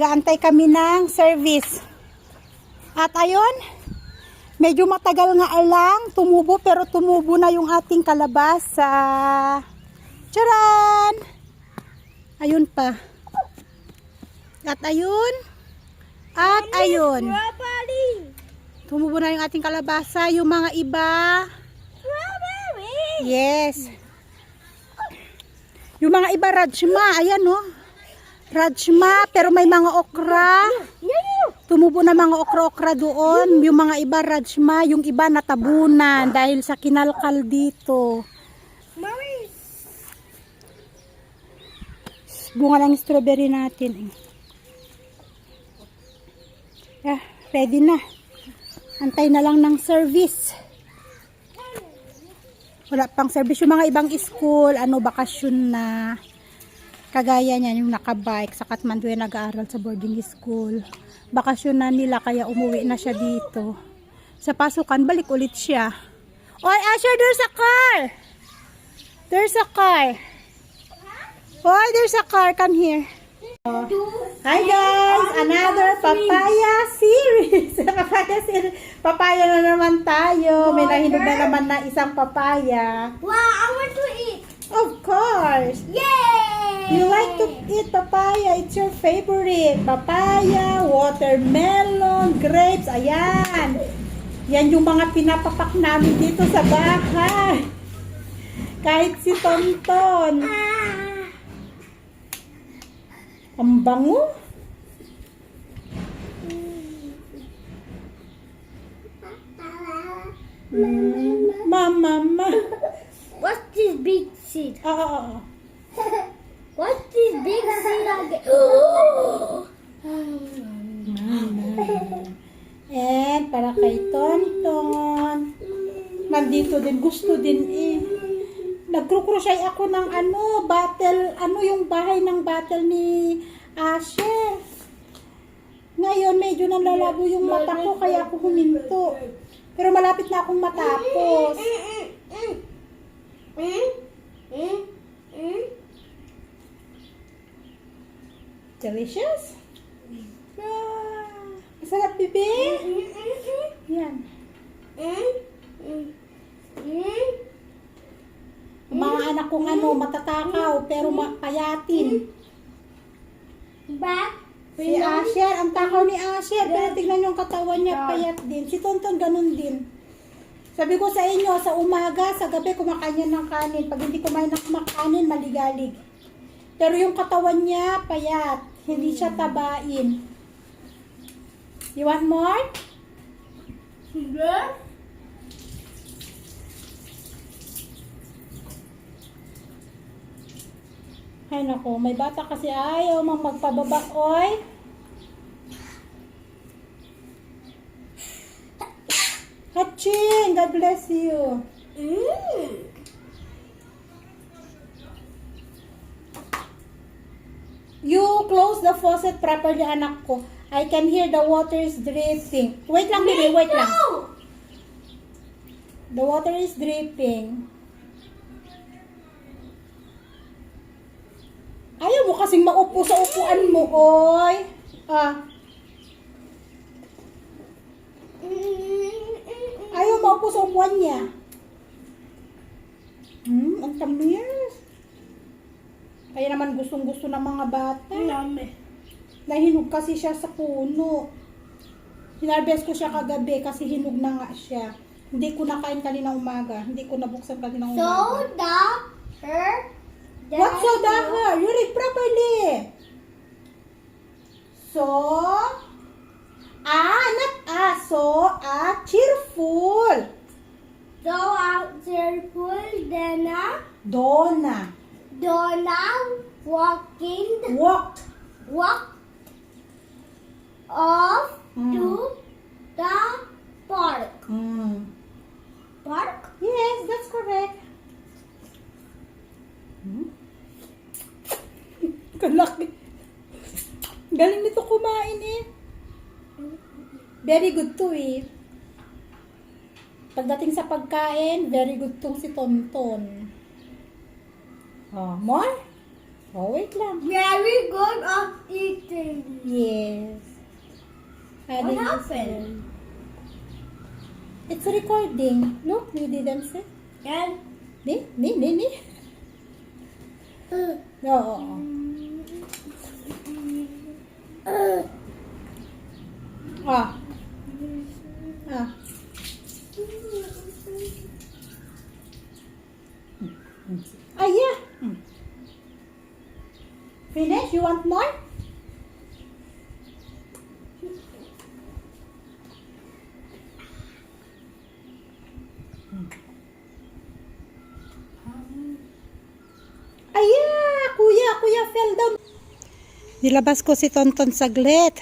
nagaantay kami ng service. At ayun, medyo matagal nga lang tumubo pero tumubo na yung ating kalabasa. Charan! Ayun pa. At ayun. At ayun. Tumubo na yung ating kalabasa. Yung mga iba. Yes. Yung mga iba rajma. Ayan oh. Rajma. Pero may mga okra. Tumubo na mga okra-okra doon. Yung mga iba rajma. Yung iba natabunan. Dahil sa kinalkal dito. Bunga lang strawberry natin. eh. Ah, ready na. Antay na lang ng service. Wala pang service. Yung mga ibang school, ano, bakasyon na. Kagaya niyan, yung nakabike sa Kathmandu yung nag-aaral sa boarding school. Bakasyon na nila, kaya umuwi na siya dito. Sa pasukan, balik ulit siya. Oy, Asher, there's a car! There's a car. Oy, there's a car. Come here. Hi guys! Another papaya series. papaya series. Papaya na naman tayo. May nahinog na naman na isang papaya. Wow, I want to eat! Of course! Yay! You like to eat papaya. It's your favorite. Papaya, watermelon, grapes. Ayan. Yan yung mga pinapapak namin dito sa bahay. Kahit si Tonton. Ang bango. Mama, ma. What's this big seed? Oo, oo, oo. This big seed again? And para kay Tonton. Nandito din, gusto din eh. Nagkrukrusay ako ng ano, battle, ano yung bahay ng battle ni Asher. Ngayon, medyo nalalabo yung mata ko, kaya ako huminto. Pero malapit na akong matapos. Delicious? Ah, masarap, bibi? Yan. Mga anak kong ano, matatakaw, pero mapayatin. Back. Si Asher, ang takaw ni Asher, pero tignan yung katawan niya, payat din. Si Tonton, ganun din. Sabi ko sa inyo, sa umaga, sa gabi, kumakain yan ng kanin. Pag hindi kumain ng kumakanin, maligalig. Pero yung katawan niya, payat. Hindi siya tabain. You want more? Ay nako, may bata kasi ayaw mang magpababa, oy. Haching! God bless you. You close the faucet properly, anak ko. I can hear the water is dripping. Wait lang, baby. Wait lang. The water is dripping. Ayaw mo kasing maupo sa upuan mo, oy. Ah, ayaw maupo sa upuan niya. Hmm, ang tamis. Kaya naman gustong gusto ng mga bata. Nahinog kasi siya sa puno. Hinarbest ko siya kagabi kasi hinog na nga siya. Hindi ko nakain kanina umaga. Hindi ko nabuksan kanina umaga. Soda, her, What soda her? You read properly. So, ah, not ah, so, ah, cheerful. Go out cheerful, Dana. Donna. Donna walking, Walked. walk off Mm. to the park. Mm. Park? Yes, that's correct. Hmm? Kalaki. Galing nito kumain eh. Very good to eh. Pagdating sa pagkain, very good tong si Tonton. Oh, more? Oh, wait lang. Very good at eating. Yes. What Adding this happened? one. It's recording. Look, you didn't say. And Ni, ni, ni, ni. No, oo, oo. Ah. Ah. Ah, yeah. Mm. Finish? You want more? Aya, kuya, kuya fell down. Nilabas ko si Tonton saglit.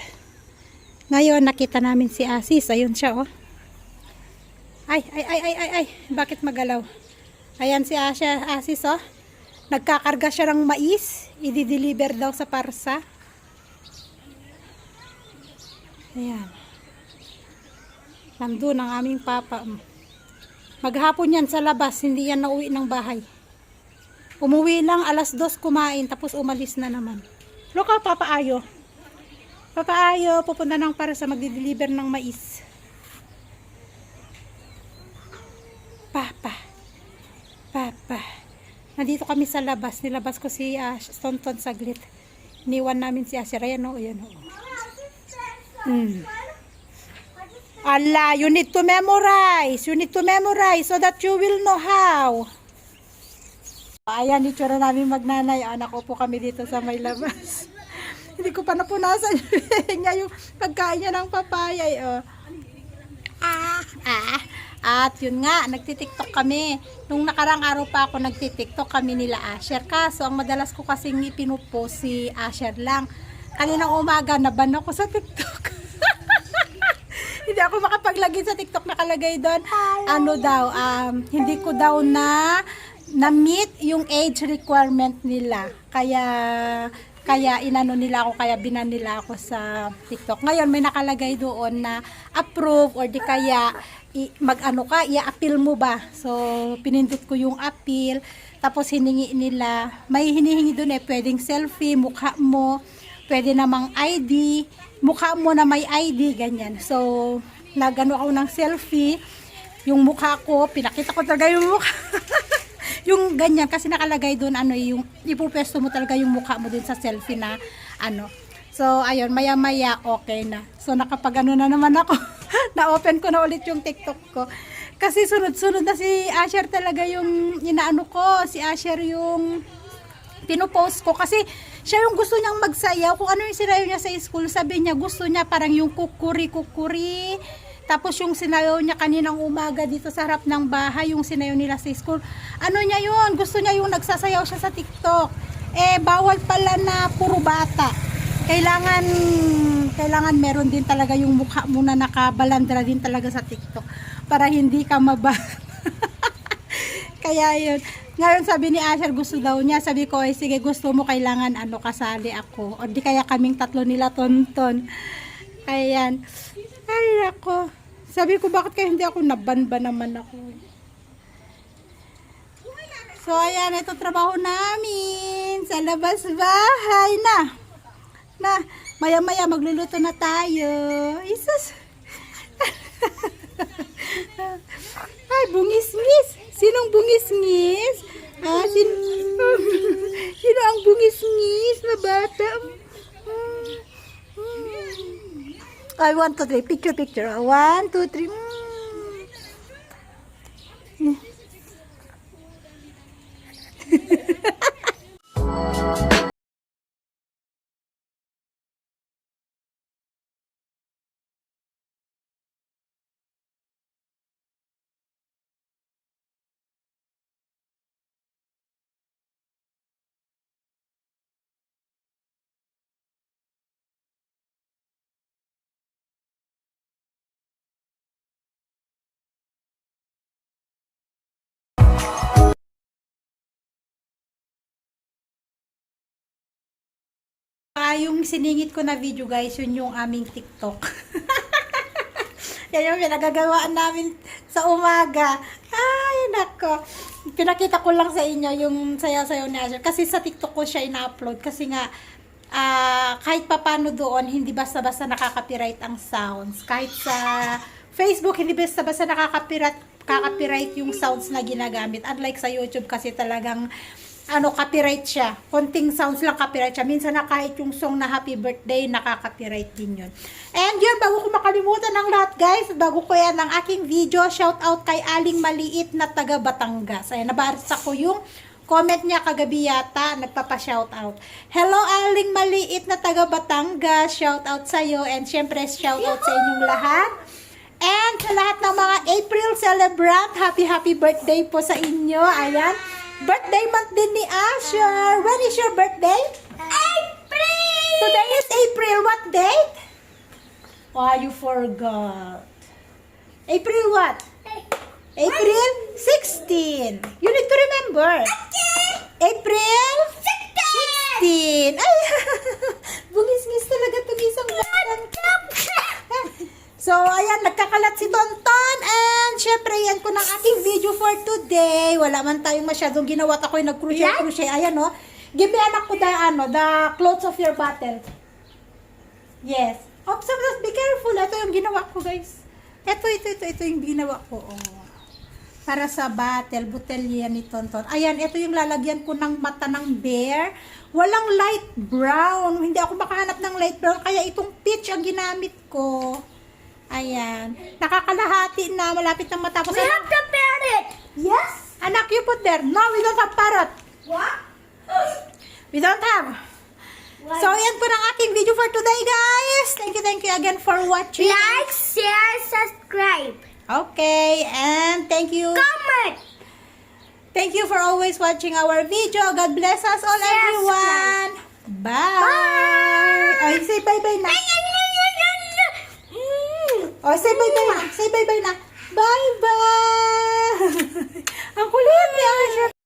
Ngayon, nakita namin si Asis. Ayun siya, oh. Ay, ay, ay, ay, ay, ay. Bakit magalaw? Ayan si Asya, Asis, oh. Nagkakarga siya ng mais. I-deliver daw sa parsa. Ayan. Nandun ang aming papa. Maghapon yan sa labas. Hindi yan nauwi ng bahay. Umuwi lang alas dos kumain tapos umalis na naman. Look ah, Papa Ayo. Papa Ayo, pupunta ng para sa magdi-deliver ng mais. Papa. Papa. Nandito kami sa labas. Nilabas ko si uh, Tonton saglit. Niwan namin si Asher. Ayan o, ayan o. Mm. Ala, you need to memorize. You need to memorize so that you will know how. Ayan, itsura namin magnanay. Anak ko po kami dito sa may labas. Hindi ko pa napunasan niya yung pagkain niya ng papaya. eh, Oh. Ah, ah. At yun nga, nagtitiktok kami. Nung nakarang araw pa ako nagtitiktok kami nila Asher. Kaso, ang madalas ko kasing ipinupost si Asher lang. Kaninang umaga, naban ako sa TikTok. hindi ako makapaglagay sa TikTok nakalagay doon. Ano daw, um, hindi ko daw na na-meet yung age requirement nila. Kaya kaya inano nila ako, kaya binan nila ako sa TikTok. Ngayon may nakalagay doon na approve or di kaya mag-ano ka, i-appeal mo ba? So, pinindot ko yung appeal. Tapos hiningi nila, may hinihingi doon eh, pwedeng selfie, mukha mo, pwede namang ID, mukha mo na may ID, ganyan. So, nagano ako ng selfie, yung mukha ko, pinakita ko talaga yung mukha. yung ganyan, kasi nakalagay doon, ano, yung, ipupwesto mo talaga yung mukha mo dun sa selfie na, ano. So, ayun, maya-maya, okay na. So, nakapag ano na naman ako, na-open ko na ulit yung TikTok ko. Kasi sunod-sunod na si Asher talaga yung inaano ko, si Asher yung pinopost ko kasi siya yung gusto niyang magsayaw kung ano yung sinayaw niya sa school sabi niya gusto niya parang yung kukuri kukuri tapos yung sinayaw niya kaninang umaga dito sa harap ng bahay yung sinayaw nila sa school ano niya yun gusto niya yung nagsasayaw siya sa tiktok eh bawal pala na puro bata kailangan kailangan meron din talaga yung mukha mo na nakabalandra din talaga sa tiktok para hindi ka maba kaya yun. Ngayon sabi ni Asher gusto daw niya. Sabi ko ay sige gusto mo kailangan ano kasali ako. O di kaya kaming tatlo nila tonton. Ayan. Ay ako. Sabi ko bakit kaya hindi ako naban ba naman ako. So ayan ito trabaho namin sa labas bahay na. Na maya maya magluluto na tayo. Isus. Ay, bungis-ngis. Sinong bungis-ngis? Ah, sin Sino ang bungis-ngis na bata? Ay, one, two, three. Picture, picture. One, two, three. Mm. Ah, yung siningit ko na video guys, yun yung aming TikTok. Yan yung pinagagawaan namin sa umaga. Ay, nako. Pinakita ko lang sa inyo yung sayaw-sayaw ni Asher. Kasi sa TikTok ko siya ina-upload. Kasi nga, ah, kahit papano doon, hindi basta-basta nakaka-copyright ang sounds. Kahit sa Facebook, hindi basta-basta nakaka-copyright copyright yung sounds na ginagamit. Unlike sa YouTube kasi talagang ano, copyright siya. Konting sounds lang copyright siya. Minsan na kahit yung song na happy birthday, nakaka-copyright din yun. And yun, bago ko makalimutan ng lahat guys, bago ko yan ang aking video, shout out kay Aling Maliit na taga Batangas. Ayan, nabarsa ko yung comment niya kagabi yata, nagpapa-shout out. Hello Aling Maliit na taga Batangas, shout out sa'yo and syempre shout out sa inyong lahat. And sa lahat ng mga April celebrant, happy happy birthday po sa inyo. Ayan. Birthday month din ni Asher. When is your birthday? April! Today is April. What date? Oh, you forgot. April what? April 16. You need to remember. April 16. Ay, bungis-ngis talaga itong isang batang. So, ayan, nagkakalat si Tonton. And, syempre, yan ko ng ating video for today. Wala man tayong masyadong ginawa. At ako'y nag-crochet-crochet. Ayan, no. Give me anak ko the, ano, the clothes of your bottle. Yes. Oops, be careful. Ito yung ginawa ko, guys. Ito, ito, ito, ito yung ginawa ko. Oh. Para sa bottle, botelya ni Tonton. Ayan, ito yung lalagyan ko ng mata ng bear. Walang light brown. Hindi ako makahanap ng light brown. Kaya itong peach ang ginamit ko. Ayan. Nakakalahati na. Malapit na matapos. We have pair it! Yes. Anak, you put there. No, we don't have parrot. What? We don't have. So, yan po ng aking video for today, guys. Thank you, thank you again for watching. Like, share, subscribe. Okay, and thank you. Comment! Thank you for always watching our video. God bless us all, Yes, everyone. Bye. Bye. Oh, say bye-bye na. Oh, say bye-bye na. Say bye-bye na. Bye-bye. Ang kulit niya.